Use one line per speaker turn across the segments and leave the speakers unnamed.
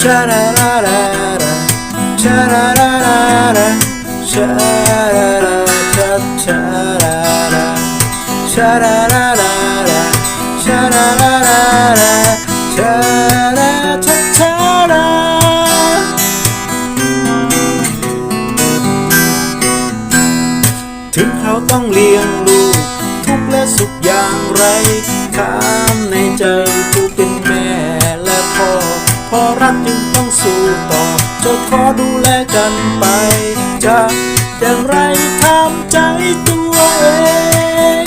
ชาราราราชาราราราชาราราชาชาราราชาราราราชาราราราชาราชาชาราถึงเขาต้องเลี้ยงลูกทุกและสุขอย่างไรถาม รักจึงต้องสู้ต่อ จะขอดูแลกันไป จะอย่างไรทำใจตัวเอง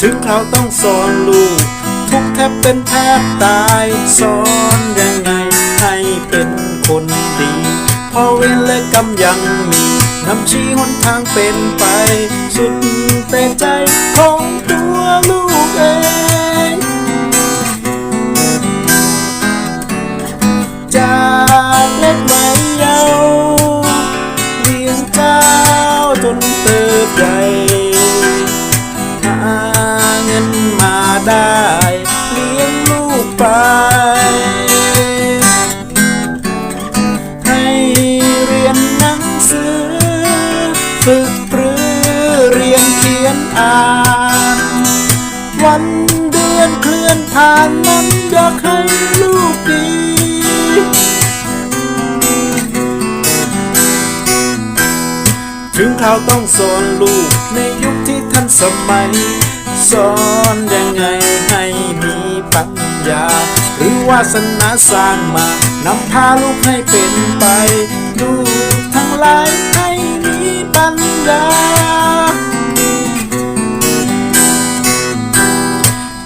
ถึงเขาวต้องสอนลูก ทุกแทบเป็นแทบตายสอนยังไงให้เป็นคนดีพอเวรและกรรมยังมีนำชี้หนทางเป็นไป สุดแต่ใจของ ลี้ยงเจ้าจนเติบใหญ่หาเงินมาได้ เลี้ยงลูกไป ให้เรียนหนังสือ ฝึกปรือเรียนเขียนอ่าน วันเดือนเคลื่อนผ่านนั้นอยากให้ลูกดี ถึงเขาวต้องสอนลูกในยุคที่ทันสมัย สอนยังไงให้มีปัญญา หรือวาสนาสร้างมานำพาลูกให้เป็นไป ลูกทั้งหลายให้มีปัญญา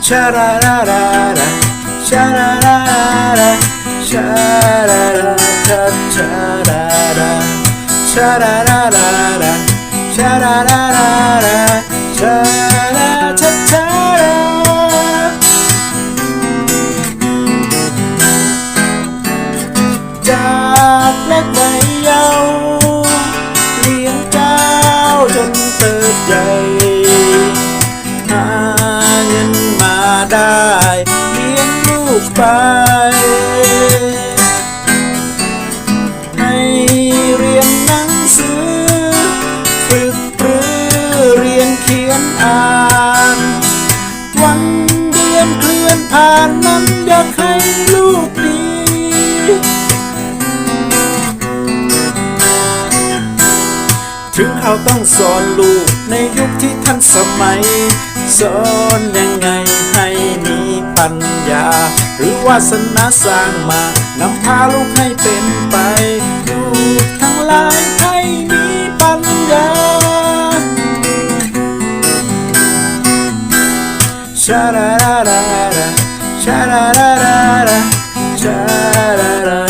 ชาราราราราชาราราราชาราราชาชารารา ชาราราราชาราราราชาราชาชาราจากเล็กไม่เยาวเลี้ยงเจ้าจนเติบใหญ่หาเงินมาได้ เลี้ยงลูกไป อ่าน วันเดือนเคลื่อนผ่านนั้นอยากให้ลูกดีถึงเขาต้องสอนลูกในยุคที่ทันสมัย สอนยังไงให้มีปัญญา หรือวาสนาสร้างมานำพาลูกให้เป็นไป ชาราราราราชาราราราราชารา